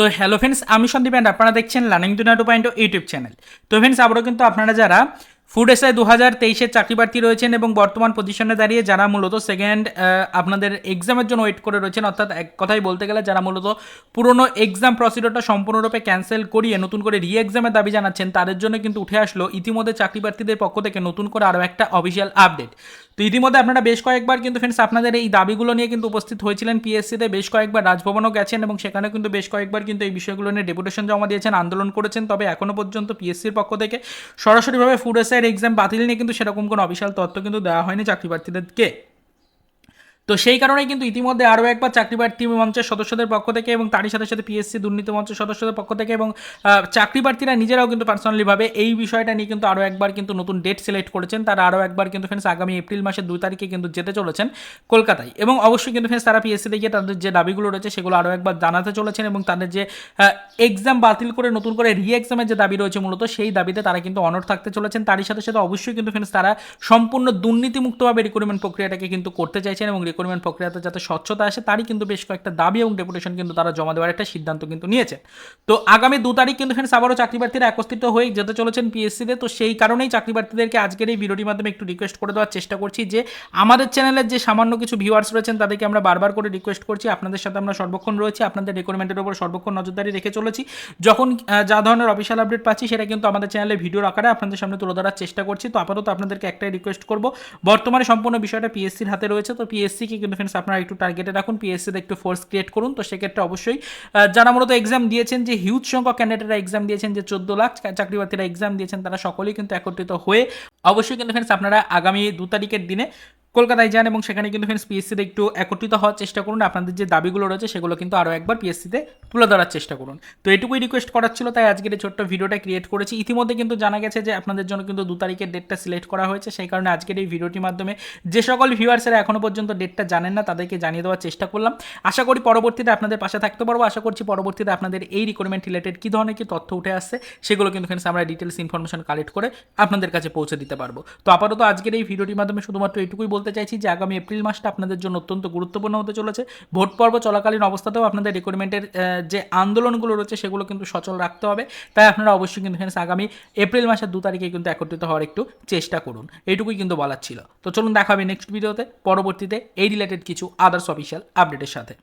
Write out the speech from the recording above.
তো hello friends আমি Sandeep and আপনারা দেখছেন learning to two point YouTube channel তো ফ্রেন্ডস আবারও কিন্তু আপনারা যারা ফুড এসআই দু হাজার তেইশের চাকরি প্রার্থী রয়েছেন এবং বর্তমান পজিশনে দাঁড়িয়ে যারা মূলত সেকেন্ড আপনাদের এক্সামের জন্য ওয়েট করে রয়েছেন, অর্থাৎ এক কথাই বলতে গেলে যারা মূলত পুরনো এক্সাম প্রসিডিওরটা সম্পূর্ণরূপে ক্যান্সেল করিয়ে নতুন করে রি এক্সামের দাবি জানাচ্ছেন, তাদের জন্য কিন্তু উঠে আসলো ইতিমধ্যে চাকরি প্রার্থীদের পক্ষ থেকে নতুন করে আরও একটা অফিসিয়াল আপডেট তো ইতিমধ্যে আপনারা বেশ কয়েকবার কিন্তু ফ্রেন্ডস আপনাদের এই দাবিগুলো নিয়ে কিন্তু উপস্থিত হয়েছিলেন পিএসসিতে বেশ কয়েকবার রাজভবনও গেছেন এবং সেখানে কিন্তু বেশ কয়েকবার কিন্তু এই বিষয়গুলো নিয়ে ডেপুটেশন জমা দিয়েছেন, আন্দোলন করেছেন, তবে এখনও পর্যন্ত পিএসসির পক্ষ থেকে সরাসরিভাবে ফুড এক্সাম বাতিল নিয়ে কিন্তু সেরকম কোনো অফিসিয়াল তথ্য কিন্তু দেওয়া হয়নি চাকরি প্রার্থীদেরকে তো সেই কারণেই কিন্তু ইতিমধ্যে আরও একবার চাকরি প্রার্থী মঞ্চের সদস্যদের পক্ষ থেকে এবং তারই সাথে সাথে পিএসসি দুর্নীতি মঞ্চের সদস্যদের পক্ষ থেকে এবং চাকরি প্রার্থীরা নিজেরাও কিন্তু পার্সোনালিভাবে এই বিষয়টা নিয়ে কিন্তু আরও একবার কিন্তু নতুন ডেট সিলেক্ট করেছেন। তারা আরও একবার কিন্তু ফ্রেন্ডস আগামী এপ্রিল মাসের দুই তারিখে কিন্তু যেতে চলেছেন কলকাতায়। এবং অবশ্যই কিন্তু ফ্রেন্ডস তারা পিএসসিতে গিয়ে তাদের যে দাবিগুলো রয়েছে সেগুলো আরও একবার জানাতে চলেছেন এবং তাদের যে এক্সাম বাতিল করে নতুন করে রি এক্সামের যে দাবি রয়েছে মূলত সেই দাবিতে তারা কিন্তু অনড় থাকতে চলেছেন। তারই সাথে সাথে অবশ্যই কিন্তু ফ্রেন্ডস তারা সম্পূর্ণ দুর্নীতিমুক্তভাবে রিক্রুটমেন্ট প্রক্রিয়াটাকে কিন্তু করতে চাইছেন এবং রিক্রুটমেন্ট প্রক্রিয়াতে যাতে স্বচ্ছতা আসে, তারই কিন্তু বেশ কয়েকটা দাবি এবং ডেপুটেশন কিন্তু তারা জমা দেওয়ার একটা সিদ্ধান্ত কিন্তু নিয়েছে তো আগামী দু তারিখ কিন্তু ফ্রেন্ডস আবারও চাকরি প্রার্থীরা একত্রিত হয়ে যেতে চলেছেন পিএসসিতে তো। সেই কারণেই চাকরি প্রার্থীদেরকে আজকের এই ভিডিওটির মাধ্যমে একটু রিকোয়েস্ট করে দেওয়ার চেষ্টা করছি যে, আমাদের চ্যানেলের যে সামান্য কিছু ভিউয়ার্স রয়েছেন, তাদেরকে আমরা বারবার করে রিকোয়েস্ট করছি। আপনাদের সাথে আমরা সর্বক্ষণ রয়েছি, আপনাদের রিকোয়ারমেন্টের উপর সর্বক্ষণ নজরদারি রেখে চলেছি। যখন যা ধরনের অফিসিয়াল আপডেট পাচ্ছি, সেটা কিন্তু আমাদের চ্যানেলে ভিডিওর আকারে আপনাদের সামনে তুলে ধরার চেষ্টা করছি। তো আপাতত আপনাদেরকে একটাই রিকোয়েস্ট করব। বর্তমানে সম্পূর্ণ বিষয়টা পিএসসির হাতে রয়েছে। তো পিএসসিকে কিন্তু ফ্রেন্ডস আপনারা একটু টার্গেটে রাখুন পিএসসিতে একটু ফোর্স ক্রিয়েট করুন, তো সেক্ষেত্রে অবশ্যই যারা মূলত এক্সাম দিয়েছেন, যে হিউজ সংখ্যক ক্যান্ডিডেটরা এক্সাম দিয়েছেন, যে চোদ্দ লাখ চাকরি এক্সাম দিয়েছেন, তারা সকলেই কিন্তু একত্রিত হয়ে অবশ্যই কিন্তু ফ্রেন্ডস আপনারা আগামী দু তারিখের দিনে কলকাতায় যান এবং সেখানে কিন্তু ফ্রেন্ডস পিএসসিতে একটু একত্রিত হওয়ার চেষ্টা করুন। আপনাদের যে দাবিগুলো রয়েছে সেগুলো কিন্তু আরও একবার পিএসসিতে তুলে ধরার চেষ্টা করুন। তো এটুকুই রিকোয়েস্ট করার ছিল, তাই আজকের এই ছোট্ট ভিডিওটা ক্রিয়েট করেছি। ইতিমধ্যে কিন্তু জানা গেছে যে আপনাদের জন্য কিন্তু দু তারিখের ডেটটা সিলেক্ট করা হয়েছে। সেই কারণে আজকের এই ভিডিওটির মাধ্যমে যে সকল ভিউয়ার্সেরা এখনও পর্যন্ত ডেটটা জানেন না, তাদেরকে জানিয়ে দেওয়ার চেষ্টা করলাম। আশা করি পরবর্তীতে আপনাদের পাশে থাকতে পারব। আশা করছি পরবর্তীতে আপনাদের এই রিকোয়ারমেন্ট রিলেটেড কী ধরনের কি তথ্য উঠে আসছে, সেগুলো কিন্তু ফ্রেন্ডস আমরা ডিটেলস ইনফরমেশন কালেক্ট করে আপনাদের কাছে পৌঁছে দিতে পারব। তো আপাতত আজকের এই ভিডিওটির মাধ্যমে শুধুমাত্র এটুকুই বলতে চাইছি যে আগামী এপ্রিল মাসটা আপনাদের জন্য অত্যন্ত গুরুত্বপূর্ণ হতে চলেছে। ভোট পর্ব চলাকালীন অবস্থাতেও আপনাদের রিক্রুটমেন্টের যে আন্দোলনগুলো রয়েছে সেগুলো কিন্তু সচল রাখতে হবে। তাই আপনারা অবশ্যই কিন্তু ফ্রেন্ডস আগামী এপ্রিল মাসের দু তারিখে কিন্তু একত্রিত হওয়ার একটু চেষ্টা করুন। এইটুকুই কিন্তু বলার ছিল। তো চলুন দেখা হবে নেক্সট ভিডিওতে পরবর্তীতে এই রিলেটেড কিছু আদার্স অফিসিয়াল আপডেটের সাথে।